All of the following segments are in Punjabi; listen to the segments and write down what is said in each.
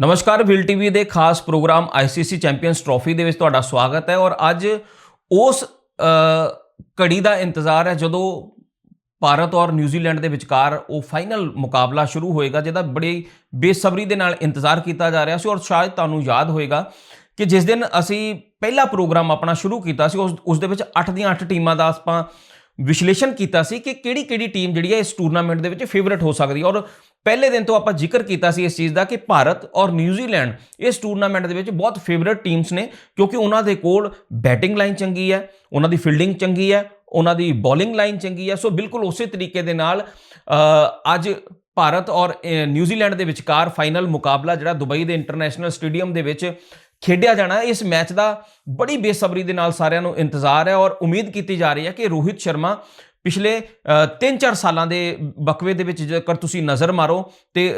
ਨਮਸਕਾਰ ਵਿਲ ਟੀਵੀ ਦੇ ਖਾਸ ਪ੍ਰੋਗਰਾਮ ਆਈਸੀਸੀ ਚੈਂਪੀਅਨਸ ਟਰੋਫੀ ਦੇ ਵਿੱਚ ਤੁਹਾਡਾ ਸਵਾਗਤ ਹੈ ਔਰ ਅੱਜ ਉਸ ਅ, ਘੜੀ ਦਾ ਇੰਤਜ਼ਾਰ ਹੈ ਜਦੋਂ ਭਾਰਤ ਔਰ ਨਿਊਜ਼ੀਲੈਂਡ ਦੇ ਵਿਚਕਾਰ ਉਹ ਫਾਈਨਲ ਮੁਕਾਬਲਾ ਸ਼ੁਰੂ ਹੋਏਗਾ ਜਿਹਦਾ ਬੜੀ ਬੇਸਬਰੀ ਦੇ ਨਾਲ ਇੰਤਜ਼ਾਰ ਕੀਤਾ ਜਾ ਰਿਹਾ ਸੀ ਔਰ ਸ਼ਾਇਦ ਤੁਹਾਨੂੰ ਯਾਦ ਹੋਏਗਾ ਕਿ ਜਿਸ ਦਿਨ ਅਸੀਂ ਪਹਿਲਾ ਪ੍ਰੋਗਰਾਮ ਆਪਣਾ ਸ਼ੁਰੂ ਕੀਤਾ ਸੀ ਉਸ ਉਸ ਦੇ ਵਿੱਚ 8 ਦੀਆਂ 8 ਟੀਮਾਂ ਦਾ ਆਪਾਂ ਵਿਸ਼ਲੇਸ਼ਣ ਕੀਤਾ ਸੀ ਕਿ ਕਿਹੜੀ ਕਿਹੜੀ ਟੀਮ ਜਿਹੜੀ ਹੈ ਇਸ ਟੂਰਨਾਮੈਂਟ ਦੇ ਵਿੱਚ ਫੇਵਰਿਟ ਹੋ ਸਕਦੀ ਹੈ। ਔਰ ਪਹਿਲੇ ਦਿਨ ਤੋਂ ਆਪਾਂ ਜ਼ਿਕਰ ਕੀਤਾ ਸੀ ਇਸ ਚੀਜ਼ ਦਾ ਕਿ ਭਾਰਤ ਔਰ ਨਿਊਜ਼ੀਲੈਂਡ ਇਸ ਟੂਰਨਾਮੈਂਟ ਦੇ ਵਿੱਚ ਬਹੁਤ ਫੇਵਰਿਟ ਟੀਮਸ ਨੇ, ਕਿਉਂਕਿ ਉਹਨਾਂ ਦੇ ਕੋਲ ਬੈਟਿੰਗ ਲਾਈਨ ਚੰਗੀ ਹੈ, ਉਹਨਾਂ ਦੀ ਫੀਲਡਿੰਗ ਚੰਗੀ ਹੈ, ਉਹਨਾਂ ਦੀ ਬੋਲਿੰਗ ਲਾਈਨ ਚੰਗੀ ਹੈ। ਸੋ ਬਿਲਕੁਲ ਉਸੇ ਤਰੀਕੇ ਦੇ ਨਾਲ ਅੱਜ ਭਾਰਤ ਔਰ ਨਿਊਜ਼ੀਲੈਂਡ ਦੇ ਵਿਚਕਾਰ ਫਾਈਨਲ ਮੁਕਾਬਲਾ ਜਿਹੜਾ ਦੁਬਈ ਦੇ ਇੰਟਰਨੈਸ਼ਨਲ ਸਟੇਡੀਅਮ ਦੇ ਵਿੱਚ ਖੇਡਿਆ ਜਾਣਾ, ਇਸ ਮੈਚ ਦਾ ਬੜੀ ਬੇਸਬਰੀ ਦੇ ਨਾਲ ਸਾਰਿਆਂ ਨੂੰ ਇੰਤਜ਼ਾਰ ਹੈ ਔਰ ਉਮੀਦ ਕੀਤੀ ਜਾ ਰਹੀ ਹੈ ਕਿ ਰੋਹਿਤ ਸ਼ਰਮਾ ਪਿਛਲੇ 3-4 ਸਾਲਾਂ ਦੇ ਬਕਵੇ ਦੇ ਵਿੱਚ ਜੇਕਰ ਤੁਸੀਂ ਨਜ਼ਰ ਮਾਰੋ ਤੇ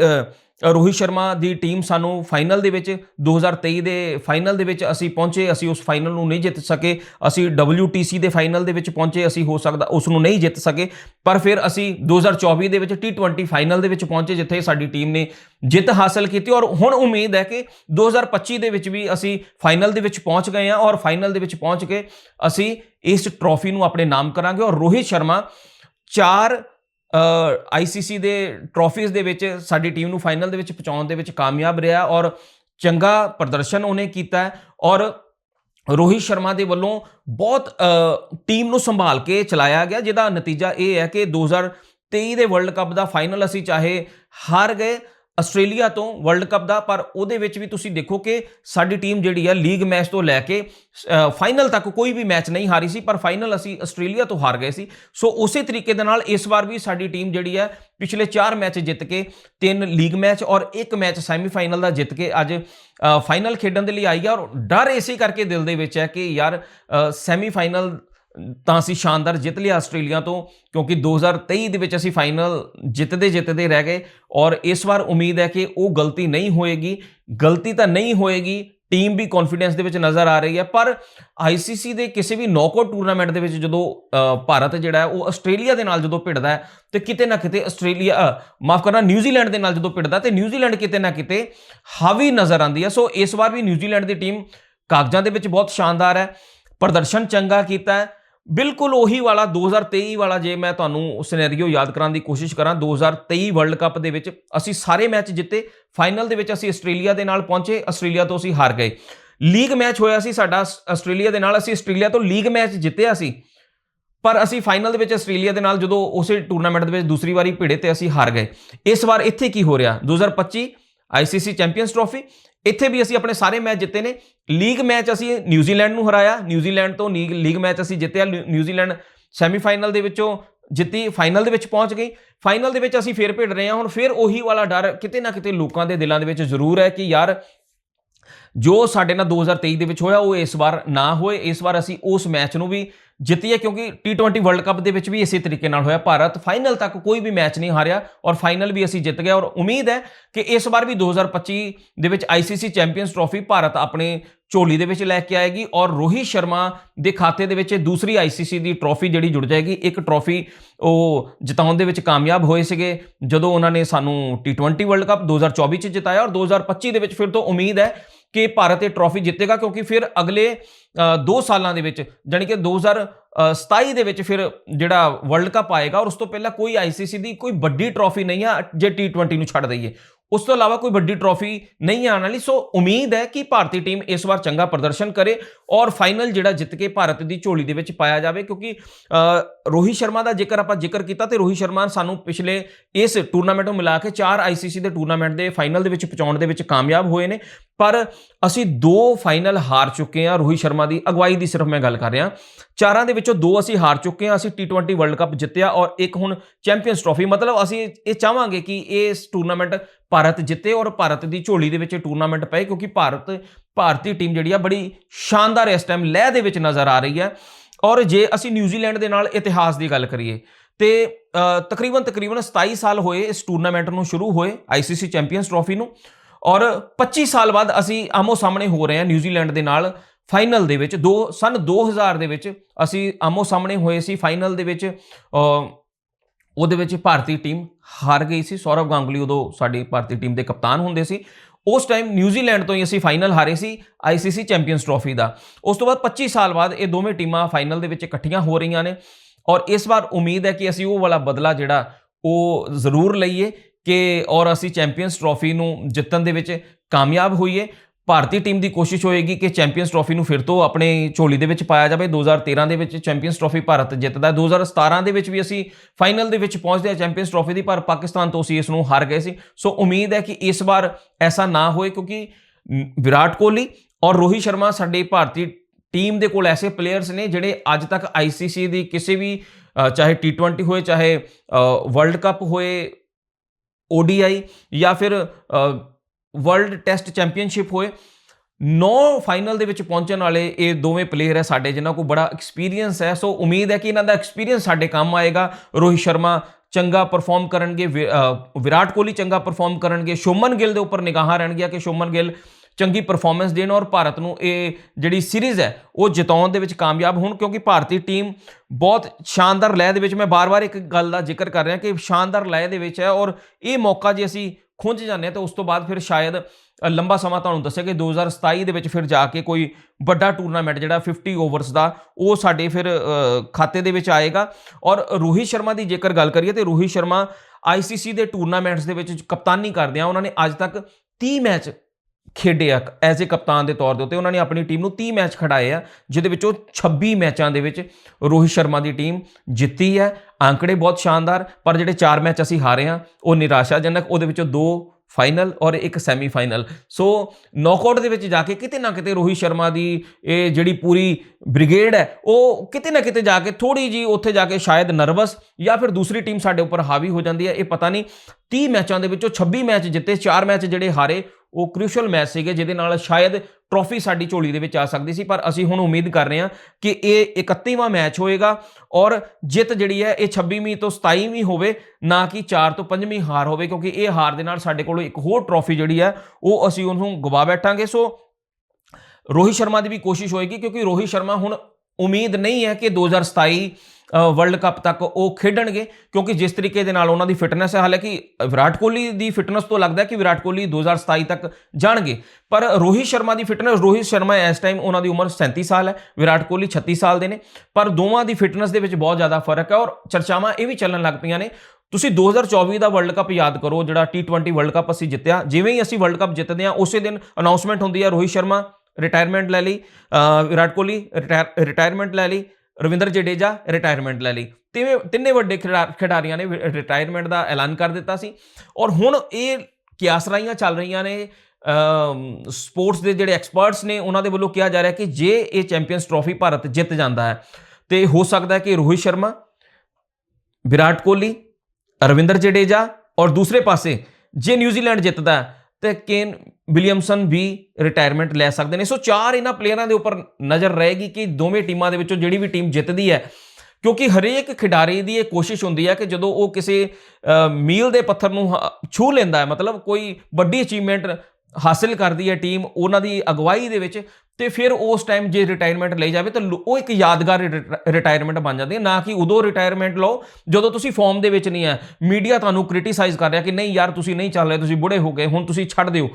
ਰੋਹਿਤ ਸ਼ਰਮਾ ਦੀ ਟੀਮ ਸਾਨੂੰ ਫਾਈਨਲ ਦੇ ਵਿੱਚ 2023 ਦੇ ਫਾਈਨਲ ਦੇ ਵਿੱਚ ਅਸੀਂ ਪਹੁੰਚੇ, ਅਸੀਂ ਉਸ ਫਾਈਨਲ ਨੂੰ ਨਹੀਂ ਜਿੱਤ ਸਕੇ, ਅਸੀਂ WTC ਦੇ ਫਾਈਨਲ ਦੇ ਵਿੱਚ ਪਹੁੰਚੇ, ਅਸੀਂ ਹੋ ਸਕਦਾ ਉਸ ਨੂੰ ਨਹੀਂ ਜਿੱਤ ਸਕੇ, ਪਰ ਫਿਰ ਅਸੀਂ 2024 ਦੇ ਵਿੱਚ T20 ਫਾਈਨਲ ਦੇ ਵਿੱਚ ਪਹੁੰਚੇ, ਜਿੱਥੇ ਸਾਡੀ ਟੀਮ ਨੇ ਜਿੱਤ ਹਾਸਲ ਕੀਤੀ ਔਰ ਹੁਣ ਉਮੀਦ ਹੈ ਕਿ 2025 ਦੇ ਵਿੱਚ ਵੀ ਅਸੀਂ ਫਾਈਨਲ ਦੇ ਵਿੱਚ ਪਹੁੰਚ ਗਏ ਹਾਂ ਔਰ ਫਾਈਨਲ ਦੇ ਵਿੱਚ ਪਹੁੰਚ ਕੇ ਅਸੀਂ ਇਸ ਟਰੋਫੀ ਨੂੰ ਆਪਣੇ ਨਾਮ ਕਰਾਂਗੇ ਔਰ ਰੋਹਿਤ ਸ਼ਰਮਾ ਚਾਰ ਆਈਸੀਸੀ ਦੇ ਟਰੋਫੀਜ਼ ਦੇ ਵਿੱਚ ਸਾਡੀ ਟੀਮ ਨੂੰ ਫਾਈਨਲ ਦੇ ਵਿੱਚ ਪਹੁੰਚਾਉਣ ਦੇ ਵਿੱਚ ਕਾਮਯਾਬ ਰਿਹਾ ਔਰ ਚੰਗਾ ਪ੍ਰਦਰਸ਼ਨ ਉਹਨੇ ਕੀਤਾ ਔਰ ਰੋਹਿਤ ਸ਼ਰਮਾ ਦੇ ਵੱਲੋਂ ਬਹੁਤ ਟੀਮ ਨੂੰ ਸੰਭਾਲ ਕੇ ਚਲਾਇਆ ਗਿਆ, ਜਿਹਦਾ ਨਤੀਜਾ ਇਹ ਹੈ ਕਿ 2023 ਦੇ ਵਰਲਡ ਕੱਪ ਦਾ ਫਾਈਨਲ ਅਸੀਂ ਚਾਹੇ ਹਾਰ ਗਏ ਆਸਟ੍ਰੇਲੀਆ ਤੋਂ ਵਰਲਡ ਕੱਪ ਦਾ, ਪਰ ਉਹਦੇ ਵਿੱਚ ਵੀ ਤੁਸੀਂ ਦੇਖੋ ਕਿ ਸਾਡੀ ਟੀਮ ਜਿਹੜੀ ਹੈ ਲੀਗ ਮੈਚ ਤੋਂ ਲੈ ਕੇ ਫਾਈਨਲ ਤੱਕ ਕੋਈ ਵੀ ਮੈਚ ਨਹੀਂ ਹਾਰੀ ਸੀ, ਪਰ ਫਾਈਨਲ ਅਸੀਂ ਆਸਟ੍ਰੇਲੀਆ ਤੋਂ ਹਾਰ ਗਏ ਸੀ। ਸੋ ਉਸੇ ਤਰੀਕੇ ਦੇ ਨਾਲ ਇਸ ਵਾਰ ਵੀ ਸਾਡੀ ਟੀਮ ਜਿਹੜੀ ਹੈ ਪਿਛਲੇ 4 ਮੈਚ ਜਿੱਤ ਕੇ ਤਿੰਨ ਲੀਗ ਮੈਚ ਔਰ ਇੱਕ ਮੈਚ ਸੈਮੀਫਾਈਨਲ ਦਾ ਜਿੱਤ ਕੇ ਅੱਜ ਫਾਈਨਲ ਖੇਡਣ ਦੇ ਲਈ ਆਈ ਹੈ ਔਰ ਡਰ ਇਸੇ ਕਰਕੇ ਦਿਲ ਦੇ ਵਿੱਚ ਹੈ ਕਿ ਯਾਰ ਸੈਮੀਫਾਈਨਲ ਤਾਂ ਅਸੀਂ ਸ਼ਾਨਦਾਰ ਜਿੱਤ ਲਿਆ ਆਸਟ੍ਰੇਲੀਆ ਤੋਂ, ਕਿਉਂਕਿ 2023 ਦੇ ਵਿੱਚ ਅਸੀਂ ਫਾਈਨਲ ਜਿੱਤਦੇ ਜਿੱਤਦੇ ਰਹਿ ਗਏ ਔਰ ਇਸ ਵਾਰ ਉਮੀਦ ਹੈ ਕਿ ਉਹ ਗਲਤੀ ਨਹੀਂ ਹੋਏਗੀ। ਗਲਤੀ ਤਾਂ ਨਹੀਂ ਹੋਏਗੀ, ਟੀਮ ਵੀ ਕੌਨਫੀਡੈਂਸ ਦੇ ਵਿੱਚ ਨਜ਼ਰ ਆ ਰਹੀ ਹੈ, ਪਰ ਆਈਸੀਸੀ ਦੇ ਕਿਸੇ ਵੀ ਨੌਕਆਊਟ ਟੂਰਨਾਮੈਂਟ ਦੇ ਵਿੱਚ ਜਦੋਂ ਭਾਰਤ ਜਿਹੜਾ ਉਹ ਆਸਟ੍ਰੇਲੀਆ ਦੇ ਨਾਲ ਜਦੋਂ ਭਿੜਦਾ ਹੈ, ਤੇ ਕਿਤੇ ਨਾ ਕਿਤੇ ਆਸਟ੍ਰੇਲੀਆ ਮਾਫ ਕਰਨਾ, ਨਿਊਜ਼ੀਲੈਂਡ ਦੇ ਨਾਲ ਜਦੋਂ ਭਿੜਦਾ, ਤੇ ਨਿਊਜ਼ੀਲੈਂਡ ਕਿਤੇ ਨਾ ਕਿਤੇ ਹਾਵੀ ਨਜ਼ਰ ਆਉਂਦੀ ਹੈ। ਸੋ ਇਸ ਵਾਰ ਵੀ ਨਿਊਜ਼ੀਲੈਂਡ ਦੀ ਟੀਮ ਕਾਗਜ਼ਾਂ ਦੇ ਵਿੱਚ ਬਹੁਤ ਸ਼ਾਨਦਾਰ ਹੈ, ਪ੍ਰਦਰਸ਼ਨ ਚੰਗਾ ਕੀਤਾ ਹੈ ਬਿਲਕੁਲ ਉਹੀ ਵਾਲਾ 2023 ਵਾਲਾ ਜੇ ਮੈਂ ਤੁਹਾਨੂੰ ਸਿਨੈਰੀਓ ਯਾਦ ਕਰਾਉਣ ਦੀ ਕੋਸ਼ਿਸ਼ ਕਰਾਂ 2023 ਵਰਲਡ ਕੱਪ ਦੇ ਵਿੱਚ ਅਸੀਂ ਸਾਰੇ ਮੈਚ ਜਿੱਤੇ ਫਾਈਨਲ ਦੇ ਵਿੱਚ ਅਸੀਂ ਆਸਟ੍ਰੇਲੀਆ ਦੇ ਨਾਲ ਪਹੁੰਚੇ, ਆਸਟ੍ਰੇਲੀਆ ਤੋਂ ਅਸੀਂ ਹਾਰ ਗਏ। ਲੀਗ ਮੈਚ ਹੋਇਆ ਸੀ ਸਾਡਾ, ਆਸਟ੍ਰੇਲੀਆ ਦੇ ਨਾਲ ਅਸੀਂ ਆਸਟ੍ਰੇਲੀਆ ਤੋਂ ਲੀਗ ਮੈਚ ਜਿੱਤਿਆ ਸੀ। ਪਰ ਅਸੀਂ ਫਾਈਨਲ ਦੇ ਵਿੱਚ ਆਸਟ੍ਰੇਲੀਆ ਦੇ ਨਾਲ ਜਦੋਂ ਉਸੇ ਟੂਰਨਾਮੈਂਟ ਦੇ ਵਿੱਚ ਦੂਸਰੀ ਵਾਰੀ ਭਿੜੇ ਤੇ ਅਸੀਂ ਹਾਰ ਗਏ। ਇਸ ਵਾਰ ਇੱਥੇ ਕੀ ਹੋ ਰਿਹਾ? 2025 ਆਈਸੀਸੀ ਚੈਂਪੀਅਨਸ ਟਰੋਫੀ। ਇੱਥੇ ਵੀ ਅਸੀਂ ਆਪਣੇ ਸਾਰੇ ਮੈਚ ਜਿੱਤੇ ਨੇ। ਲੀਗ ਮੈਚ ਅਸੀਂ ਨਿਊਜ਼ੀਲੈਂਡ ਨੂੰ ਹਰਾਇਆ। ਨਿਊਜ਼ੀਲੈਂਡ ਤੋਂ ਲੀਗ ਲੀਗ ਮੈਚ ਅਸੀਂ ਜਿੱਤਿਆ। ਨਿਊ- ਨਿਊਜ਼ੀਲੈਂਡ ਸੈਮੀਫਾਈਨਲ ਦੇ ਵਿੱਚੋਂ ਜਿੱਤੀ, ਫਾਈਨਲ ਦੇ ਵਿੱਚ ਪਹੁੰਚ ਗਈ। ਫਾਈਨਲ ਦੇ ਵਿੱਚ ਅਸੀਂ ਫੇਰ ਭਿੜ ਰਹੇ ਹਾਂ। ਹੁਣ ਫੇਰ ਉਹੀ ਵਾਲਾ ਡਰ ਕਿਤੇ ਨਾ ਕਿਤੇ ਲੋਕਾਂ ਦੇ ਦਿਲਾਂ ਦੇ ਵਿੱਚ ਜ਼ਰੂਰ ਹੈ ਕਿ ਯਾਰ ਜੋ ਸਾਡੇ ਨਾਲ 2023 ਦੇ ਵਿੱਚ ਹੋਇਆ, ਉਹ ਇਸ ਵਾਰ ਨਾ ਹੋਏ। ਇਸ ਵਾਰ ਅਸੀਂ ਉਸ ਮੈਚ ਨੂੰ ਵੀ ਜਿੱਤੀ ਹੈ ਕਿਉਂਕਿ T20 ਵਰਲਡ ਕੱਪ ਦੇ ਵਿੱਚ ਵੀ ਇਸੇ ਤਰੀਕੇ ਨਾਲ ਹੋਇਆ। ਭਾਰਤ ਫਾਈਨਲ ਤੱਕ ਕੋਈ ਵੀ ਮੈਚ ਨਹੀਂ ਹਾਰਿਆ ਔਰ ਫਾਈਨਲ ਵੀ ਅਸੀਂ ਜਿੱਤ ਗਏ ਔਰ ਉਮੀਦ ਹੈ ਕਿ ਇਸ ਵਾਰ ਵੀ 2025 ਦੇ ਵਿੱਚ ਆਈਸੀਸੀ ਚੈਂਪੀਅਨਸ ਟਰੋਫੀ ਭਾਰਤ ਆਪਣੇ ਝੋਲੀ ਦੇ ਵਿੱਚ ਲੈ ਕੇ ਆਏਗੀ ਔਰ ਰੋਹਿਤ ਸ਼ਰਮਾ ਦੇ ਖਾਤੇ ਦੇ ਵਿੱਚ ਇਹ ਦੂਸਰੀ ਆਈਸੀਸੀ ਦੀ ਟਰੋਫੀ ਜਿਹੜੀ ਜੁੜ ਜਾਏਗੀ, ਇੱਕ ਟਰੋਫੀ ਉਹ ਜਿਤਾਉਣ ਦੇ ਵਿੱਚ ਕਾਮਯਾਬ ਹੋਏ ਸੀਗੇ ਜਦੋਂ ਉਹਨਾਂ ਨੇ ਸਾਨੂੰ T20 ਵਰਲਡ ਕੱਪ 2024 ਚ ਜਿਤਾਇਆ ਔਰ 2025 ਦੇ ਵਿੱਚ ਫਿਰ ਤੋਂ ਉਮੀਦ ਹੈ ਕਿ ਭਾਰਤ ਇਹ ਟਰਾਫੀ ਜਿੱਤੇਗਾ ਕਿਉਂਕਿ ਫਿਰ ਅਗਲੇ 2 ਸਾਲਾਂ ਦੇ ਵਿੱਚ, ਜਾਣੀ ਕਿ 2027 ਦੇ ਵਿੱਚ ਫਿਰ ਜਿਹੜਾ ਵਰਲਡ ਕੱਪ ਆਏਗਾ ਔਰ ਉਸ ਤੋਂ ਪਹਿਲਾਂ ਕੋਈ ਆਈਸੀਸੀ ਦੀ ਕੋਈ ਵੱਡੀ ਟਰਾਫੀ ਨਹੀਂ ਆ, ਜੇ T20 ਨੂੰ ਛੱਡ ਦਈਏ। ਉਸ ਤੋਂ ਇਲਾਵਾ ਕੋਈ ਵੱਡੀ ਟਰਾਫੀ ਨਹੀਂ ਆਉਣ ਵਾਲੀ, ਸੋ ਉਮੀਦ ਹੈ ਕਿ ਭਾਰਤੀ ਟੀਮ ਇਸ ਵਾਰ ਚੰਗਾ ਪ੍ਰਦਰਸ਼ਨ ਕਰੇ ਔਰ ਫਾਈਨਲ ਜਿਹੜਾ ਜਿੱਤ ਕੇ ਭਾਰਤ ਦੀ ਝੋਲੀ ਦੇ ਵਿੱਚ ਪਾਇਆ ਜਾਵੇ ਕਿਉਂਕਿ ਰੋਹਿਤ ਸ਼ਰਮਾ ਦਾ ਜੇਕਰ ਆਪਾਂ ਜ਼ਿਕਰ ਕੀਤਾ ਤੇ ਰੋਹਿਤ ਸ਼ਰਮਾ ਸਾਨੂੰ ਪਿਛਲੇ ਇਸ ਟੂਰਨਾਮੈਂਟ ਨੂੰ ਮਿਲਾ ਕੇ ਚਾਰ ਆਈਸੀਸੀ ਦੇ ਟੂਰਨਾਮੈਂਟ ਦੇ ਫਾਈਨਲ ਦੇ ਵਿੱਚ ਪਹੁੰਚਾਉਣ ਦੇ ਵਿੱਚ ਕਾਮਯਾਬ ਹੋਏ ਨੇ। ਪਰ ਅਸੀਂ ਦੋ ਫਾਈਨਲ ਹਾਰ ਚੁੱਕੇ ਹਾਂ ਰੋਹਿਤ ਸ਼ਰਮਾ ਦੀ, ਅਗਵਾਈ ਦੀ ਸਿਰਫ ਮੈਂ ਗੱਲ ਕਰ ਰਿਹਾ। ਚਾਰਾਂ ਦੇ ਵਿੱਚੋਂ ਦੋ ਅਸੀਂ ਹਾਰ ਚੁੱਕੇ ਹਾਂ, ਅਸੀਂ T20 ਵਰਲਡ ਕੱਪ ਜਿੱਤਿਆ ਔਰ ਇੱਕ ਹੁਣ ਚੈਂਪੀਅਨਸ ਟਰੋਫੀ ਮਤਲਬ ਅਸੀਂ ਇਹ ਚਾਹਾਂਗੇ ਕਿ ਇਸ ਟੂਰਨਾਮੈਂਟ ਭਾਰਤ ਜਿੱਤੇ ਔਰ ਭਾਰਤ ਦੀ ਝੋਲੀ ਦੇ ਵਿੱਚ ਟੂਰਨਾਮੈਂਟ ਪਏ, ਕਿਉਂਕਿ ਭਾਰਤ, ਭਾਰਤੀ ਟੀਮ ਜਿਹੜੀ ਆ ਬੜੀ ਸ਼ਾਨਦਾਰ ਇਸ ਟਾਈਮ ਲਹਿ ਦੇ ਵਿੱਚ ਨਜ਼ਰ ਆ ਰਹੀ ਹੈ। ਔਰ ਜੇ ਅਸੀਂ ਨਿਊਜ਼ੀਲੈਂਡ ਦੇ ਨਾਲ ਇਤਿਹਾਸ ਦੀ ਗੱਲ ਕਰੀਏ, ਤੇ ਤਕਰੀਬਨ ਤਕਰੀਬਨ 27 ਸਾਲ ਹੋਏ ਇਸ ਟੂਰਨਾਮੈਂਟ ਨੂੰ ਸ਼ੁਰੂ ਹੋਏ ਆਈਸੀਸੀ ਚੈਂਪੀਅਨਸ ਟਰੋਫੀ ਨੂੰ। ਔਰ 25 ਸਾਲ ਬਾਅਦ ਅਸੀਂ ਆਮੋ ਸਾਹਮਣੇ ਹੋ ਰਹੇ ਹਾਂ ਨਿਊਜ਼ੀਲੈਂਡ ਦੇ ਨਾਲ ਫਾਈਨਲ ਦੇ ਵਿੱਚ, ਦੋ, ਸਨ 2000 ਦੇ ਵਿੱਚ ਅਸੀਂ ਆਮੋ ਸਾਹਮਣੇ ਹੋਏ ਸੀ, ਫਾਈਨਲ ਦੇ ਵਿੱਚ ਉਹਦੇ ਵਿੱਚ ਭਾਰਤੀ ਟੀਮ ਹਾਰ ਗਈ ਸੀ, ਸੌਰਵ ਗਾਂਗੁਲੀ ਉਦੋਂ ਸਾਡੀ ਭਾਰਤੀ ਟੀਮ ਦੇ ਕਪਤਾਨ ਹੁੰਦੇ ਸੀ। ਉਸ ਟਾਈਮ ਨਿਊਜ਼ੀਲੈਂਡ ਤੋਂ ਹੀ ਅਸੀਂ ਫਾਈਨਲ ਹਾਰੇ ਸੀ ਆਈਸੀਸੀ ਚੈਂਪੀਅਨਸ ਟਰੋਫੀ ਦਾ। ਉਸ ਤੋਂ ਬਾਅਦ 25 ਸਾਲ ਬਾਅਦ ਇਹ ਦੋਵੇਂ ਟੀਮਾਂ ਫਾਈਨਲ ਦੇ ਵਿੱਚ ਇਕੱਠੀਆਂ ਹੋ ਰਹੀਆਂ ਨੇ ਔਰ ਇਸ ਵਾਰ ਉਮੀਦ ਹੈ ਕਿ ਅਸੀਂ ਉਹ ਵਾਲਾ ਬਦਲਾ ਜਿਹੜਾ ਉਹ ਜ਼ਰੂਰ ਲਈਏ। ਕਿ ਔਰ ਅਸੀਂ ਚੈਂਪੀਅਨਸ ਟਰੋਫੀ ਨੂੰ ਜਿੱਤਣ ਦੇ ਵਿੱਚ ਕਾਮਯਾਬ ਹੋਈਏ। ਭਾਰਤੀ ਟੀਮ ਦੀ ਕੋਸ਼ਿਸ਼ ਹੋਏਗੀ ਕਿ ਚੈਂਪੀਅਨਸ ਟਰੋਫੀ ਨੂੰ ਫਿਰ ਤੋਂ ਆਪਣੇ ਝੋਲੀ ਦੇ ਵਿੱਚ ਪਾਇਆ ਜਾਵੇ। 2013 ਦੇ ਵਿੱਚ ਚੈਂਪੀਅਨਸ ਟਰੋਫੀ ਭਾਰਤ ਜਿੱਤਦਾ ਹੈ। 2017 ਦੇ ਵਿੱਚ ਵੀ ਅਸੀਂ ਫਾਈਨਲ ਦੇ ਵਿੱਚ ਪਹੁੰਚਦੇ ਹਾਂ ਚੈਂਪੀਅਨਸ ਟਰੋਫੀ ਦੀ ਪਰ ਪਾਕਿਸਤਾਨ ਤੋਂ ਅਸੀਂ ਇਸ ਨੂੰ ਹਾਰ ਗਏ ਸੀ। ਸੋ ਉਮੀਦ ਹੈ ਕਿ ਇਸ ਵਾਰ ਐਸਾ ਨਾ ਹੋਏ ਕਿਉਂਕਿ ਵਿਰਾਟ ਕੋਹਲੀ ਔਰ ਰੋਹਿਤ ਸ਼ਰਮਾ ਸਾਡੇ ਭਾਰਤੀ ਟੀਮ ਦੇ ਕੋਲ ਐਸੇ ਪਲੇਅਰਸ ਨੇ ਜਿਹੜੇ ਅੱਜ ਤੱਕ ਆਈਸੀਸੀ ਦੀ ਕਿਸੇ ਵੀ ਅ, ਚਾਹੇ T20 ਹੋਏ ਚਾਹੇ ਵਰਲਡ ਕੱਪ ਹੋਏ ODI ਜਾਂ ਫਿਰ ਵਰਲਡ ਟੈਸਟ ਚੈਂਪੀਅਨਸ਼ਿਪ ਹੋਏ, ਨੌ ਫਾਈਨਲ ਦੇ ਵਿੱਚ ਪਹੁੰਚਣ ਵਾਲੇ ਇਹ ਦੋਵੇਂ ਪਲੇਅਰ ਹੈ ਸਾਡੇ, ਜਿਨ੍ਹਾਂ ਕੋਲ ਬੜਾ ਐਕਸਪੀਰੀਅੰਸ ਹੈ। ਸੋ ਉਮੀਦ ਹੈ ਕਿ ਇਹਨਾਂ ਦਾ ਐਕਸਪੀਰੀਅੰਸ ਸਾਡੇ ਕੰਮ ਆਏਗਾ। ਰੋਹਿਤ ਸ਼ਰਮਾ ਚੰਗਾ ਪਰਫਾਰਮ ਕਰਨਗੇ, ਵਿ- ਵਿਰਾਟ ਕੋਹਲੀ ਚੰਗਾ ਪਰਫਾਰਮ ਕਰਨਗੇ। ਸ਼ੋਮਨ ਗਿੱਲ ਦੇ ਉੱਪਰ ਨਿਗਾਹਾਂ ਰਹਿਣਗੀਆਂ ਕਿ ਸ਼ੋਮਨ ਗਿੱਲ ਚੰਗੀ ਪਰਫਾਰਮੈਂਸ ਦੇਣ ਔਰ ਭਾਰਤ ਨੂੰ ਇਹ ਜਿਹੜੀ ਸੀਰੀਜ਼ ਹੈ, ਉਹ ਜਿਤਾਉਣ ਦੇ ਵਿੱਚ ਕਾਮਯਾਬ ਹੋਣ, ਕਿਉਂਕਿ ਭਾਰਤੀ ਟੀਮ ਬਹੁਤ ਸ਼ਾਨਦਾਰ ਲਹਿ ਦੇ ਵਿੱਚ, ਮੈਂ ਬਾਰ-ਬਾਰ ਇੱਕ ਗੱਲ ਦਾ ਜ਼ਿਕਰ ਕਰ ਰਿਹਾ ਕਿ ਸ਼ਾਨਦਾਰ ਲਹਿ ਦੇ ਵਿੱਚ ਹੈ ਔਰ ਇਹ ਮੌਕਾ ਜੇ ਅਸੀਂ ਖੁੰਝ ਜਾਂਦੇ ਹਾਂ, ਤਾਂ ਉਸ ਤੋਂ ਬਾਅਦ ਫਿਰ ਸ਼ਾਇਦ ਲੰਬਾ ਸਮਾਂ ਤੁਹਾਨੂੰ ਦੱਸਿਆ ਕਿ 2027 ਦੇ ਵਿੱਚ ਫਿਰ ਜਾ ਕੇ ਕੋਈ ਵੱਡਾ ਟੂਰਨਾਮੈਂਟ ਜਿਹੜਾ 50 ਓਵਰਸ ਦਾ, ਉਹ ਸਾਡੇ ਫਿਰ ਖਾਤੇ ਦੇ ਵਿੱਚ ਆਏਗਾ। ਔਰ ਰੋਹਿਤ ਸ਼ਰਮਾ ਦੀ ਜੇਕਰ ਗੱਲ ਕਰੀਏ, ਤੇ ਰੋਹਿਤ ਸ਼ਰਮਾ ਆਈਸੀਸੀ ਦੇ ਟੂਰਨਾਮੈਂਟਸ ਦੇ ਵਿੱਚ ਕਪਤਾਨੀ ਕਰਦੇ ਆ। ਉਹਨਾਂ ਨੇ ਅੱਜ ਤੱਕ 30 ਮੈਚ ਖੇਡੇ ਆ ਐਜ਼ ਅ ਕਪਤਾਨ ਦੇ ਤੌਰ ਦੇ ਉੱਤੇ। ਉਹਨਾਂ ਨੇ ਆਪਣੀ ਟੀਮ ਨੂੰ 30 ਮੈਚ ਖਿਡਾਏ ਆ, ਜਿਹਦੇ ਵਿੱਚੋਂ 26 ਮੈਚਾਂ ਦੇ ਵਿੱਚ ਰੋਹਿਤ ਸ਼ਰਮਾ ਦੀ ਟੀਮ ਜਿੱਤੀ ਹੈ। ਅੰਕੜੇ ਬਹੁਤ ਸ਼ਾਨਦਾਰ, ਪਰ ਜਿਹੜੇ 4 ਮੈਚ ਅਸੀਂ ਹਾਰੇ ਆ ਉਹ ਨਿਰਾਸ਼ਾਜਨਕ, ਉਹਦੇ ਵਿੱਚੋਂ ਦੋ ਫਾਈਨਲ ਔਰ ਇੱਕ ਸੈਮੀ ਫਾਈਨਲ ਸੋ, ਨੌਕਆਊਟ ਦੇ ਵਿੱਚ ਜਾ ਕੇ ਕਿਤੇ ਨਾ ਕਿਤੇ ਰੋਹਿਤ ਸ਼ਰਮਾ ਦੀ ਇਹ ਜਿਹੜੀ ਪੂਰੀ ਬ੍ਰਿਗੇਡ ਹੈ, ਉਹ ਕਿਤੇ ਨਾ ਕਿਤੇ ਜਾ ਕੇ ਥੋੜੀ ਜੀ ਉੱਥੇ ਜਾ ਕੇ ਸ਼ਾਇਦ ਨਰਵਸ ਜਾਂ ਫਿਰ ਦੂਸਰੀ ਟੀਮ ਸਾਡੇ ਉੱਪਰ ਹਾਵੀ ਹੋ ਜਾਂਦੀ ਹੈ। ਇਹ ਪਤਾ ਨਹੀਂ 30 ਮੈਚਾਂ ਦੇ ਵਿੱਚੋਂ 26 ਮੈਚ ਜਿੱਤੇ 4 ਮੈਚ ਜਿਹੜੇ ਹਾਰੇ ਉਹ ਕ੍ਰੂਸ਼ਲ ਮੈਚ ਸੀਗੇ ਜਿਹਦੇ ਨਾਲ ਸ਼ਾਇਦ ਟਰੋਫੀ ਸਾਡੀ ਝੋਲੀ ਦੇ ਵਿੱਚ ਆ ਸਕਦੀ ਸੀ, ਪਰ ਅਸੀਂ ਹੁਣ ਉਮੀਦ ਕਰ ਰਹੇ ਹਾਂ ਕਿ ਇਹ 31ਵਾਂ ਮੈਚ ਹੋਏਗਾ ਔਰ ਜਿੱਤ ਜਿਹੜੀ ਹੈ ਇਹ 26ਵੀਂ ਤੋਂ 27ਵੀਂ ਹੋਵੇ, ਨਾ ਕਿ 4 ਤੋਂ 5ਵੀਂ ਹਾਰ ਹੋਵੇ, ਕਿਉਂਕਿ ਇਹ ਹਾਰ ਦੇ ਨਾਲ ਸਾਡੇ ਕੋਲ ਇੱਕ ਹੋਰ ਟਰੋਫੀ ਜਿਹੜੀ ਹੈ, ਉਹ ਅਸੀਂ ਉਹਨੂੰ ਗਵਾ ਬੈਠਾਂਗੇ। ਸੋ ਰੋਹਿਤ ਸ਼ਰਮਾ ਦੀ ਵੀ ਕੋਸ਼ਿਸ਼ ਹੋਏਗੀ ਕਿਉਂਕਿ ਰੋਹਿਤ ਸ਼ਰਮਾ ਹੁਣ ਉਮੀਦ ਨਹੀਂ ਹੈ ਕਿ 2027 ਵਰਲਡ ਕੱਪ ਤੱਕ ਉਹ ਖੇਡਣਗੇ, ਕਿਉਂਕਿ ਜਿਸ ਤਰੀਕੇ ਦੇ ਨਾਲ ਉਹਨਾਂ ਦੀ ਫਿਟਨੈਸ ਹੈ, ਹਾਲਾਂਕਿ ਵਿਰਾਟ ਕੋਹਲੀ ਦੀ ਫਿਟਨੈਸ ਤੋਂ ਲੱਗਦਾ ਕਿ ਵਿਰਾਟ ਕੋਹਲੀ 2027 ਤੱਕ ਜਾਣਗੇ। ਪਰ ਰੋਹਿਤ ਸ਼ਰਮਾ ਦੀ ਫਿਟਨੈਸ ਰੋਹਿਤ ਸ਼ਰਮਾ ਇਸ ਟਾਈਮ ਉਹਨਾਂ ਦੀ ਉਮਰ 37 ਸਾਲ ਹੈ, ਵਿਰਾਟ ਕੋਹਲੀ 36 ਸਾਲ ਦੇ ਨੇ। ਪਰ ਦੋਵਾਂ ਦੀ ਫਿਟਨੈਸ ਦੇ ਵਿੱਚ ਬਹੁਤ ਜ਼ਿਆਦਾ ਫ਼ਰਕ ਹੈ ਔਰ ਚਰਚਾਵਾਂ ਇਹ ਵੀ ਚੱਲਣ ਲੱਗ ਪਈਆਂ ਨੇ। ਤੁਸੀਂ 2024 ਦਾ ਵਰਲਡ ਕੱਪ ਯਾਦ ਕਰੋ, ਜਿਹੜਾ T20 ਵਰਲਡ ਕੱਪ ਅਸੀਂ ਜਿੱਤਿਆ। ਜਿਵੇਂ ਹੀ ਅਸੀਂ ਵਰਲਡ ਕੱਪ ਜਿੱਤਦੇ ਹਾਂ, ਉਸੇ ਦਿਨ ਅਨਾਉਂਸਮੈਂਟ ਹੁੰਦੀ ਹੈ ਰੋਹਿਤ ਸ਼ਰਮਾ ਰਿਟਾਇਰਮੈਂਟ ਲੈ ਲਈ ਵਿਰਾਟ ਕੋਹਲੀ ਰਿਟਾਇਰਮੈਂਟ ਲੈ ਲਈ ਰਵਿੰਦਰ ਜਡੇਜਾ ਰਿਟਾਇਰਮੈਂਟ ਲੈ ਲਈ। ਤਿਵੇਂ ਤਿੰਨੇ ਵੱਡੇ ਖਿਡਾ- ਖਿਡਾਰੀਆਂ ਨੇ ਰਿਟਾਇਰਮੈਂਟ ਦਾ ਐਲਾਨ ਕਰ ਦਿੱਤਾ ਸੀ। ਔਰ ਹੁਣ ਇਹ ਕਿਆਸਰਾਈਆਂ ਚੱਲ ਰਹੀਆਂ ਨੇ ਸਪੋਰਟਸ ਦੇ ਜਿਹੜੇ ਐਕਸਪਰਟਸ ਨੇ, ਉਹਨਾਂ ਦੇ ਵੱਲੋਂ ਕਿਹਾ ਜਾ ਰਿਹਾ ਕਿ ਜੇ ਇਹ ਚੈਂਪੀਅਨਸ ਟਰੋਫੀ ਭਾਰਤ ਜਿੱਤ ਜਾਂਦਾ ਹੈ, ਤੇ ਹੋ ਸਕਦਾ ਹੈ ਕਿ ਰੋਹਿਤ ਸ਼ਰਮਾ, ਵਿਰਾਟ ਕੋਹਲੀ, ਰਵਿੰਦਰ ਜਡੇਜਾ ਔਰ ਦੂਸਰੇ ਪਾਸੇ ਜੇ ਨਿਊਜ਼ੀਲੈਂਡ ਜਿੱਤਦਾ ਹੈ ਤੇ ਕੇਨ ਵਿਲੀਅਮਸਨ ਵੀ ਰਿਟਾਇਰਮੈਂਟ ਲੈ ਸਕਦੇ ਨੇ। ਸੋ ਚਾਰ ਇਹਨਾਂ ਪਲੇਅਰਾਂ ਦੇ ਉੱਪਰ ਨਜ਼ਰ ਰਹੇਗੀ ਕਿ ਦੋਵੇਂ ਟੀਮਾਂ ਦੇ ਵਿੱਚੋਂ ਜਿਹੜੀ ਵੀ ਟੀਮ ਜਿੱਤਦੀ ਹੈ, ਕਿਉਂਕਿ ਹਰੇਕ ਖਿਡਾਰੀ ਦੀ ਇਹ ਕੋਸ਼ਿਸ਼ ਹੁੰਦੀ ਹੈ ਕਿ ਜਦੋਂ ਉਹ ਕਿਸੇ ਮੀਲ ਦੇ ਪੱਥਰ ਨੂੰ ਹ- ਛੂਹ ਲੈਂਦਾ ਹੈ, ਮਤਲਬ ਕੋਈ ਵੱਡੀ ਅਚੀਵਮੈਂਟ ਹਾਸਿਲ ਕਰਦੀ ਹੈ ਟੀਮ ਉਹਨਾਂ ਦੀ ਅਗਵਾਈ ਦੇ ਵਿੱਚ ਤੇ ਫਿਰ ਉਸ ਟਾਈਮ ਜੇ ਰਿਟਾਇਰਮੈਂਟ ਲਈ ਜਾਵੇ ਤਾਂ ਲੋ- ਉਹ ਇੱਕ ਯਾਦਗਾਰ ਰਿਟਾਇਰਮੈਂਟ ਬਣ ਜਾਂਦੀ ਹੈ। ਨਾ ਕਿ ਉਦੋਂ ਰਿਟਾਇਰਮੈਂਟ ਲਓ, ਜਦੋਂ ਤੁਸੀਂ ਫਾਰਮ ਦੇ ਵਿੱਚ ਨਹੀਂ ਹੈ। ਮੀਡੀਆ ਤੁਹਾਨੂੰ ਕ੍ਰਿਟਿਸਾਈਜ਼ ਕਰ ਰਿਹਾ ਕਿ ਨਹੀਂ ਯਾਰ, ਤੁਸੀਂ ਨਹੀਂ ਚੱਲ ਰਹੇ, ਤੁਸੀਂ ਬੁੜੇ ਹੋ ਗਏ, ਹੁਣ ਤੁਸੀਂ ਛੱਡ ਦਿਓ।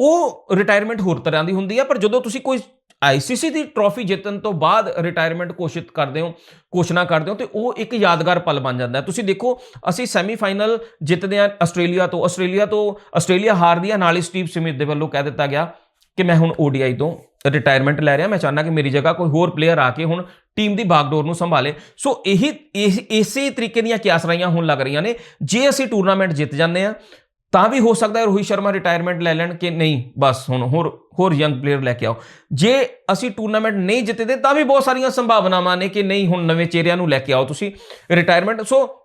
ਉਹ ਰਿਟਾਇਰਮੈਂਟ ਹੋਰ ਤਰ੍ਹਾਂ ਦੀ ਹੁੰਦੀ ਹੈ, ਪਰ ਜਦੋਂ ਤੁਸੀਂ ਕੋਈ ਆਈਸੀਸੀ ਦੀ ਟਰੋਫੀ ਜਿੱਤਣ ਤੋਂ ਬਾਅਦ ਰਿਟਾਇਰਮੈਂਟ ਘੋਸ਼ਿਤ ਕਰਦੇ ਹੋ, ਘੋਸ਼ਣਾ ਕਰਦੇ ਹੋ ਤੇ ਉਹ ਇੱਕ ਯਾਦਗਾਰ ਪਲ ਬਣ ਜਾਂਦਾ ਤੁਸੀਂ ਦੇਖੋ, ਅਸੀਂ ਸੈਮੀਫਾਈਨਲ ਜਿੱਤਦੇ ਹਾਂ ਆਸਟ੍ਰੇਲੀਆ ਤੋਂ। ਆਸਟ੍ਰੇਲੀਆ ਤੋਂ, ਆਸਟ੍ਰੇਲੀਆ ਹਾਰਦੀ ਹੈ ਨਾਲ ਹੀ ਸਟੀਵ ਸਮਿਥ ਦੇ ਵੱਲੋਂ ਕਹਿ ਦਿੱਤਾ ਗਿਆ ਕਿ ਮੈਂ ਹੁਣ ODI ਤੋਂ ਰਿਟਾਇਰਮੈਂਟ ਲੈ ਰਿਹਾ। ਮੈਂ ਚਾਹੁੰਦਾ ਕਿ ਮੇਰੀ ਜਗ੍ਹਾ ਕੋਈ ਹੋਰ ਪਲੇਅਰ ਆ ਕੇ ਹੁਣ ਟੀਮ ਦੀ ਬਾਗਡੋਰ ਨੂੰ ਸੰਭਾਲੇ। ਸੋ ਇਹੀ, ਇਹ- ਇਸੇ ਤਰੀਕੇ ਦੀਆਂ ਕਿਆਸਰਾਈਆਂ ਹੁਣ ਲੱਗ ਰਹੀਆਂ ਨੇ। ਜੇ ਅਸੀਂ ਟੂਰਨਾਮੈਂਟ ਜਿੱਤ ਜਾਂਦੇ ਆ ਤਾਂ ਵੀ ਹੋ ਸਕਦਾ ਹੈ ਰੋਹਿਤ ਸ਼ਰਮਾ ਰਿਟਾਇਰਮੈਂਟ ਲੈ ਲੈਣ ਕਿ ਨਹੀਂ? ਬਸ, ਹੁਣ ਹੋਰ ਹੋਰ ਯੰਗ ਪਲੇਅਰ ਲੈ ਕੇ ਆਓ। ਜੇ ਅਸੀਂ ਟੂਰਨਾਮੈਂਟ ਨਹੀਂ ਜਿੱਤਦੇ, ਤਾਂ ਵੀ ਬਹੁਤ ਸਾਰੀਆਂ ਸੰਭਾਵਨਾਵਾਂ ਨੇ ਕਿ ਨਹੀਂ, ਹੁਣ ਨਵੇਂ ਚਿਹਰਿਆਂ ਨੂੰ ਲੈ ਕੇ ਆਓ ਤੁਸੀਂ ਰਿਟਾਇਰਮੈਂਟ ਸੋ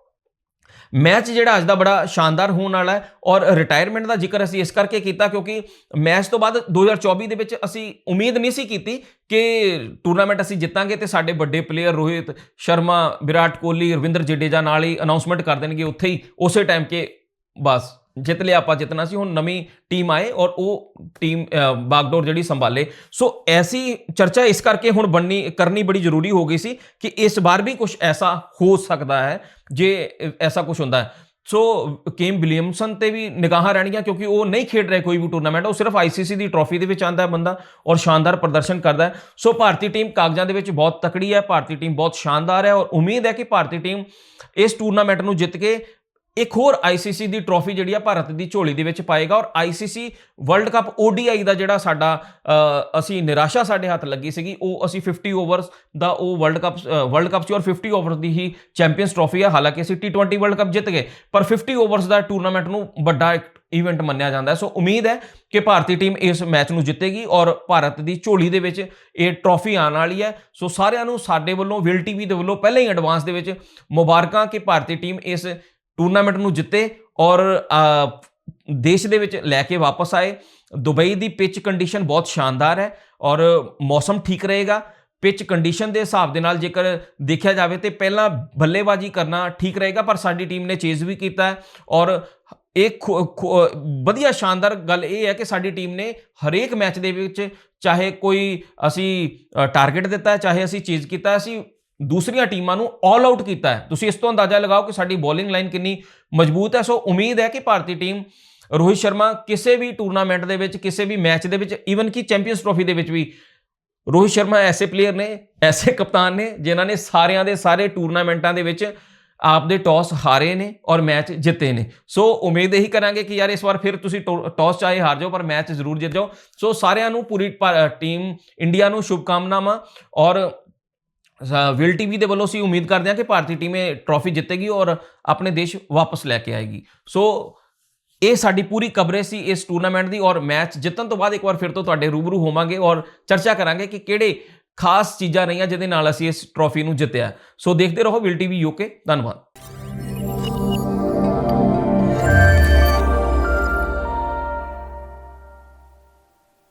ਮੈਚ ਜਿਹੜਾ ਅੱਜ ਦਾ ਬੜਾ ਸ਼ਾਨਦਾਰ ਹੋਣ ਵਾਲਾ ਹੈ ਔਰ ਰਿਟਾਇਰਮੈਂਟ ਦਾ ਜ਼ਿਕਰ ਅਸੀਂ ਇਸ ਕਰਕੇ ਕੀਤਾ ਕਿਉਂਕਿ ਮੈਚ ਤੋਂ ਬਾਅਦ 2024 ਦੇ ਵਿੱਚ ਅਸੀਂ ਉਮੀਦ ਨਹੀਂ ਸੀ ਕੀਤੀ ਕਿ ਟੂਰਨਾਮੈਂਟ ਅਸੀਂ ਜਿੱਤਾਂਗੇ ਤੇ ਸਾਡੇ ਵੱਡੇ ਪਲੇਅਰ ਰੋਹਿਤ ਸ਼ਰਮਾ, ਵਿਰਾਟ ਕੋਹਲੀ, ਰਵਿੰਦਰ ਜਡੇਜਾ ਨਾਲ ਹੀ ਅਨਾਉਂਸਮੈਂਟ ਕਰ ਦੇਣਗੇ ਉੱਥੇ ਹੀ, ਉਸੇ ਟਾਈਮ ਕੇ ਬਸ। ਜਿੱਤ ਲਿਆ ਆਪਾਂ ਜਿੱਤਣਾ ਸੀ, ਹੁਣ ਨਵੀਂ ਟੀਮ ਆਏ ਔਰ ਉਹ ਟੀਮ ਬਾਗਡੋਰ ਜਿਹੜੀ ਸੰਭਾਲੇ। ਸੋ ਐਸੀ ਚਰਚਾ ਇਸ ਕਰਕੇ ਹੁਣ ਬਣਨੀ, ਕਰਨੀ ਬੜੀ ਜ਼ਰੂਰੀ ਹੋ ਗਈ ਸੀ ਕਿ ਇਸ ਵਾਰ ਵੀ ਕੁਝ ਐਸਾ ਹੋ ਸਕਦਾ ਹੈ, ਜੇ ਐਸਾ ਕੁਝ ਹੁੰਦਾ ਹੈ। ਸੋ ਕੇਮ ਵਿਲੀਅਮਸਨ ਤੇ ਵੀ ਨਿਗਾਹਾਂ ਰਹਿਣਗੀਆਂ ਕਿਉਂਕਿ ਉਹ ਨਹੀਂ ਖੇਡ ਰਿਹਾ ਕੋਈ ਵੀ ਟੂਰਨਾਮੈਂਟ ਉਹ ਸਿਰਫ ਆਈਸੀਸੀ ਦੀ ਟਰੋਫੀ ਦੇ ਵਿੱਚ ਆਂਦਾ ਹੈ ਬੰਦਾ ਔਰ ਸ਼ਾਨਦਾਰ ਪ੍ਰਦਰਸ਼ਨ ਕਰਦਾ ਹੈ। ਸੋ ਭਾਰਤੀ ਟੀਮ ਕਾਗਜ਼ਾਂ ਦੇ ਵਿੱਚ ਬਹੁਤ ਤਕੜੀ ਹੈ, ਭਾਰਤੀ ਟੀਮ ਬਹੁਤ ਸ਼ਾਨਦਾਰ ਹੈ ਔਰ ਉਮੀਦ ਹੈ ਕਿ ਭਾਰਤੀ ਟੀਮ ਇਸ ਟੂਰਨਾਮੈਂਟ ਨੂੰ ਜਿੱਤ ਕੇ ਇੱਕ ਹੋਰ ਆਈਸੀਸੀ ਦੀ ਟਰੋਫੀ ਜਿਹੜੀ ਆ ਭਾਰਤ ਦੀ ਝੋਲੀ ਦੇ ਵਿੱਚ ਪਾਏਗਾ ਔਰ ਆਈਸੀਸੀ ਵਰਲਡ ਕੱਪ ODI ਦਾ ਜਿਹੜਾ ਸਾਡਾ ਅਸੀਂ ਨਿਰਾਸ਼ਾ ਸਾਡੇ ਹੱਥ ਲੱਗੀ ਸੀਗੀ, ਉਹ ਅਸੀਂ 50 ਓਵਰਸ ਦਾ ਉਹ ਵਰਲਡ ਕੱਪ ਵਰਲਡ ਕੱਪ ਸੀ ਔਰ 50 ਓਵਰ ਦੀ ਹੀ ਚੈਂਪੀਅਨਸ ਟਰੋਫੀ ਆ। ਹਾਲਾਂਕਿ ਅਸੀਂ T20 ਵਰਲਡ ਕੱਪ ਜਿੱਤ ਗਏ, ਪਰ 50 ਓਵਰਸ ਦਾ ਟੂਰਨਾਮੈਂਟ ਨੂੰ ਵੱਡਾ ਇੱਕ ਇਵੈਂਟ ਮੰਨਿਆ ਜਾਂਦਾ ਸੋ ਉਮੀਦ ਹੈ ਕਿ ਭਾਰਤੀ ਟੀਮ ਇਸ ਮੈਚ ਨੂੰ ਜਿੱਤੇਗੀ ਔਰ ਭਾਰਤ ਦੀ ਝੋਲੀ ਦੇ ਵਿੱਚ ਇਹ ਟਰੋਫੀ ਆਉਣ ਵਾਲੀ ਹੈ। ਸੋ ਸਾਰਿਆਂ ਨੂੰ ਸਾਡੇ ਵੱਲੋਂ ਵਿਲ ਟੀਵੀ ਦੇ ਵੱਲੋਂ ਪਹਿਲਾਂ ਹੀ ਐਡਵਾਂਸ ਦੇ ਵਿੱਚ ਮੁਬਾਰਕਾਂ ਕਿ ਭਾਰਤੀ ਟੀਮ ਇਸ ਟੂਰਨਾਮੈਂਟ ਨੂੰ ਜਿੱਤੇ ਔਰ ਦੇਸ਼ ਦੇ ਵਿੱਚ ਲੈ ਕੇ ਵਾਪਸ ਆਏ। ਦੁਬਈ ਦੀ ਪਿਚ ਕੰਡੀਸ਼ਨ ਬਹੁਤ ਸ਼ਾਨਦਾਰ ਹੈ ਔਰ ਮੌਸਮ ਠੀਕ ਰਹੇਗਾ। ਪਿਚ ਕੰਡੀਸ਼ਨ ਦੇ ਹਿਸਾਬ ਦੇ ਨਾਲ ਜੇਕਰ ਦੇਖਿਆ ਜਾਵੇ ਤੇ ਪਹਿਲਾਂ ਬੱਲੇਬਾਜ਼ੀ ਕਰਨਾ ਠੀਕ ਰਹੇਗਾ, ਪਰ ਸਾਡੀ ਟੀਮ ਨੇ ਚੇਜ਼ ਵੀ ਕੀਤਾ ਹੈ ਔਰ ਇਹ ਖੁ- ਵਧੀਆ ਸ਼ਾਨਦਾਰ ਗੱਲ ਇਹ ਹੈ ਕਿ ਸਾਡੀ ਟੀਮ ਨੇ ਹਰੇਕ ਮੈਚ ਦੇ ਵਿੱਚ ਚਾਹੇ ਕੋਈ ਅਸੀਂ ਟਾਰਗੇਟ ਦਿੱਤਾ ਚਾਹੇ ਅਸੀਂ ਚੇਜ਼ ਕੀਤਾ ਅਸੀਂ ਦੂਸਰੀਆਂ ਟੀਮਾਂ ਨੂੰ ਆਲ ਆਊਟ ਕੀਤਾ ਹੈ। ਤੁਸੀਂ ਇਸ ਤੋਂ ਅੰਦਾਜ਼ਾ ਲਗਾਓ ਕਿ ਸਾਡੀ ਬੋਲਿੰਗ ਲਾਈਨ ਕਿੰਨੀ ਮਜ਼ਬੂਤ ਹੈ। ਸੋ ਉਮੀਦ ਹੈ ਕਿ ਭਾਰਤੀ ਟੀਮ ਰੋਹਿਤ ਸ਼ਰਮਾ ਕਿਸੇ ਵੀ ਟੂਰਨਾਮੈਂਟ ਦੇ ਵਿੱਚ, ਕਿਸੇ ਵੀ ਮੈਚ ਦੇ ਵਿੱਚ ਈਵਨ ਕਿ ਚੈਂਪੀਅਨਸ ਟਰੋਫੀ ਦੇ ਵਿੱਚ ਵੀ ਰੋਹਿਤ ਸ਼ਰਮਾ ਐਸੇ ਪਲੇਅਰ ਨੇ, ਐਸੇ ਕਪਤਾਨ ਨੇ, ਜਿਨ੍ਹਾਂ ਨੇ ਸਾਰਿਆਂ ਦੇ ਸਾਰੇ ਟੂਰਨਾਮੈਂਟਾਂ ਦੇ ਵਿੱਚ ਆਪਦੇ ਟਾਸ ਹਾਰੇ ਨੇ ਔਰ ਮੈਚ ਜਿੱਤੇ ਨੇ। ਸੋ ਉਮੀਦ ਇਹੀ ਕਰਾਂਗੇ ਕਿ ਯਾਰ ਇਸ ਵਾਰ ਫਿਰ ਤੁਸੀਂ ਟਾਸ ਚਾਹੇ ਹਾਰ ਜਾਓ, ਪਰ ਮੈਚ ਜ਼ਰੂਰ ਜਿੱਤ। ਜਾਓ ਸੋ ਸਾਰਿਆਂ ਨੂੰ ਪੂਰੀ ਭਾ- ਟੀਮ ਇੰਡੀਆ ਨੂੰ ਸ਼ੁਭਕਾਮਨਾਵਾਂ ਔਰ ਵਿਲ ਟੀਵੀ ਦੇ ਵੱਲੋਂ ਅਸੀਂ ਉਮੀਦ ਕਰਦੇ ਹਾਂ ਕਿ ਭਾਰਤੀ ਟੀਮ ਇਹ ਟਰੋਫੀ ਜਿੱਤੇਗੀ ਔਰ ਆਪਣੇ ਦੇਸ਼ ਵਾਪਸ ਲੈ ਕੇ ਆਏਗੀ। ਸੋ ਇਹ ਸਾਡੀ ਪੂਰੀ ਕਵਰੇਜ ਸੀ ਇਸ ਟੂਰਨਾਮੈਂਟ ਦੀ ਔਰ ਮੈਚ ਜਿੱਤਣ ਤੋਂ ਬਾਅਦ ਇੱਕ ਵਾਰ ਫਿਰ ਤੋਂ ਤੁਹਾਡੇ ਰੂਬਰੂ ਹੋਵਾਂਗੇ ਔਰ ਚਰਚਾ ਕਰਾਂਗੇ ਕਿ ਕਿਹੜੇ ਖਾਸ ਚੀਜ਼ਾਂ ਰਹੀਆਂ ਜਿਹਦੇ ਨਾਲ ਅਸੀਂ ਇਸ ਟਰੋਫੀ ਨੂੰ ਜਿੱਤਿਆ। ਸੋ ਦੇਖਦੇ ਰਹੋ ਵਿਲ ਟੀਵੀ ਯੂਕੇ ਧੰਨਵਾਦ।